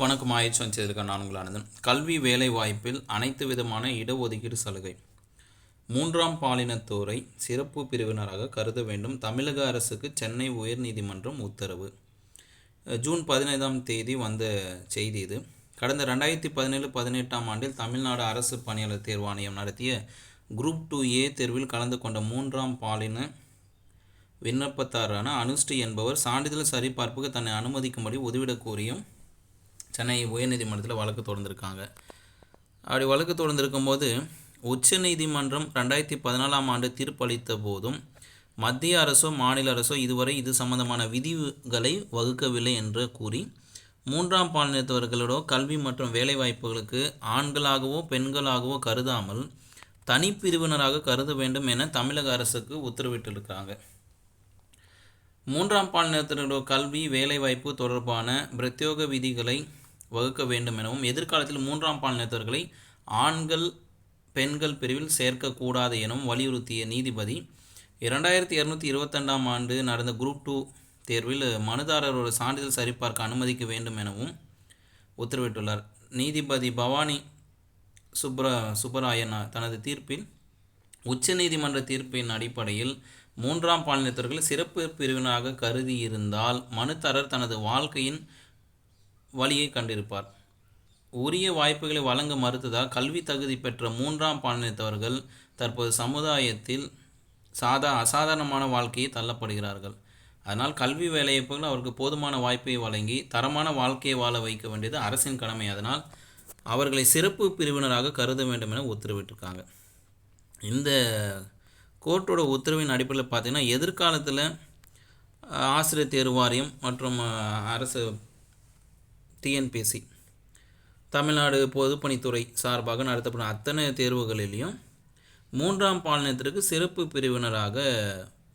வணக்கம் ஆயிடுச்சு வச்சதுக்கான நான் உங்கள் ஆனந்தன் கல்வி வேலை வாய்ப்பில் அனைத்து விதமான இடஒதுக்கீடு சலுகை. மூன்றாம் பாலினத்தோரை சிறப்பு பிரிவினராக கருத வேண்டும். தமிழக அரசுக்கு சென்னை உயர்நீதிமன்றம் உத்தரவு. ஜூன் பதினைந்தாம் தேதி வந்த செய்தி இது. கடந்த ரெண்டாயிரத்தி பதினேழு பதினெட்டாம் ஆண்டில் தமிழ்நாடு அரசு பணியாளர் தேர்வாணையம் நடத்திய குரூப் டூ ஏ தேர்வில் கலந்து கொண்ட மூன்றாம் பாலின விண்ணப்பத்தாரான அனுஷ்டி என்பவர் சான்றிதழ் சரிபார்ப்புக்கு தன்னை அனுமதிக்கும்படி உதவிடக் கோரியும் சென்னை உயர்நீதிமன்றத்தில் வழக்கு தொடர்ந்துருக்காங்க. அப்படி வழக்கு தொடர்ந்துருக்கும் போது உச்ச நீதிமன்றம் ரெண்டாயிரத்தி பதினாலாம் ஆண்டு தீர்ப்பளித்த போதும் மத்திய அரசோ மாநில அரசோ இதுவரை இது சம்பந்தமான விதிகளை வகுக்கவில்லை என்று கூறி மூன்றாம் பாலினத்தவர்களோட கல்வி மற்றும் வேலைவாய்ப்புகளுக்கு ஆண்களாகவோ பெண்களாகவோ கருதாமல் தனிப்பிரிவினராக கருத வேண்டும் என தமிழக அரசுக்கு உத்தரவிட்டிருக்கிறாங்க. மூன்றாம் பாலினத்தினரோட கல்வி வேலைவாய்ப்பு தொடர்பான பிரத்யோக விதிகளை வகுக்க வேண்டும் எனவும் எதிர்காலத்தில் மூன்றாம் பாலினத்தவர்களை ஆண்கள் பெண்கள் பிரிவில் சேர்க்கக்கூடாது எனவும் வலியுறுத்திய நீதிபதி இரண்டாயிரத்தி இரநூத்தி இருபத்தெண்டாம் ஆண்டு நடந்த குரூப் டூ தேர்வில் மனுதாரரோட சான்றிதழ் சரிபார்க்க அனுமதிக்க வேண்டும் எனவும் உத்தரவிட்டுள்ளார். நீதிபதி பவானி சுப்ர சுப்பராயன் தனது தீர்ப்பில் உச்சநீதிமன்ற தீர்ப்பின் அடிப்படையில் மூன்றாம் பாலினத்தவர்கள் சிறப்பு பிரிவினராக கருதியிருந்தால் மனுதாரர் தனது வாழ்க்கையின் வழியை கண்டிருப்பார். உரிய வாய்ப்புகளை வழங்க மறுத்ததால் கல்வி தகுதி பெற்ற மூன்றாம் பாலினத்தவர்கள் தற்போது சமுதாயத்தில் சாதா அசாதாரணமான வாழ்க்கையை தள்ளப்படுகிறார்கள். அதனால் கல்வி வேலைவாய்ப்புகள் அவருக்கு போதுமான வாய்ப்பை வழங்கி தரமான வாழ்க்கையை வாழ வைக்க வேண்டியது அரசின் கடமை. அதனால் அவர்களை சிறப்பு பிரிவினராக கருத வேண்டும் என உத்தரவிட்டிருக்காங்க. இந்த கோர்ட்டோட உத்தரவின் அடிப்படையில் பார்த்திங்கன்னா எதிர்காலத்தில் ஆசிரியர் தேர்வு வாரியம் மற்றும் அரசு டிஎன்பிஎஸ்சி தமிழ்நாடு பொதுப்பணித்துறை சார்பாக நடத்தப்படும் அத்தனை தேர்வுகளிலையும் மூன்றாம் பாலினத்திற்கு சிறப்பு பிரிவினராக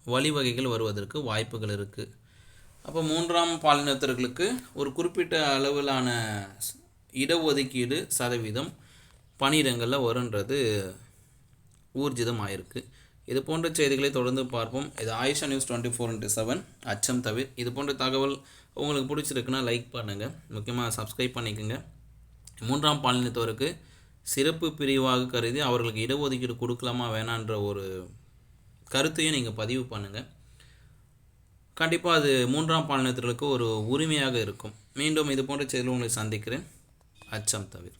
வழிவகைகள் வருவதற்கு வாய்ப்புகள் இருக்குது அப்போ மூன்றாம் பாலினத்தர்களுக்கு ஒரு குறிப்பிட்ட அளவிலான இடஒதுக்கீடு சதவீதம் பணியிடங்களில் வருன்றது ஊர்ஜிதம் ஆயிருக்கு இது போன்ற செய்திகளை தொடர்ந்து பார்ப்போம். இது Ayesha news twenty four into seven. அச்சம் தவிர. இது போன்ற தகவல் உங்களுக்கு பிடிச்சிருக்குன்னா லைக் பண்ணுங்கள் முக்கியமாக சப்ஸ்கிரைப் பண்ணிக்கோங்க. மூன்றாம் பாலினத்தவருக்கு சிறப்பு பிரிவாக கருதி அவர்களுக்கு இடஒதுக்கீடு கொடுக்கலாமா வேணான்ற ஒரு கருத்தையும் நீங்கள் பதிவு பண்ணுங்கள் கண்டிப்பாக அது மூன்றாம் பாலினத்திற்கு ஒரு உரிமையாக இருக்கும். மீண்டும் இது போன்ற செயல் உங்களை சந்திக்கிறேன். அச்சம் தவிர.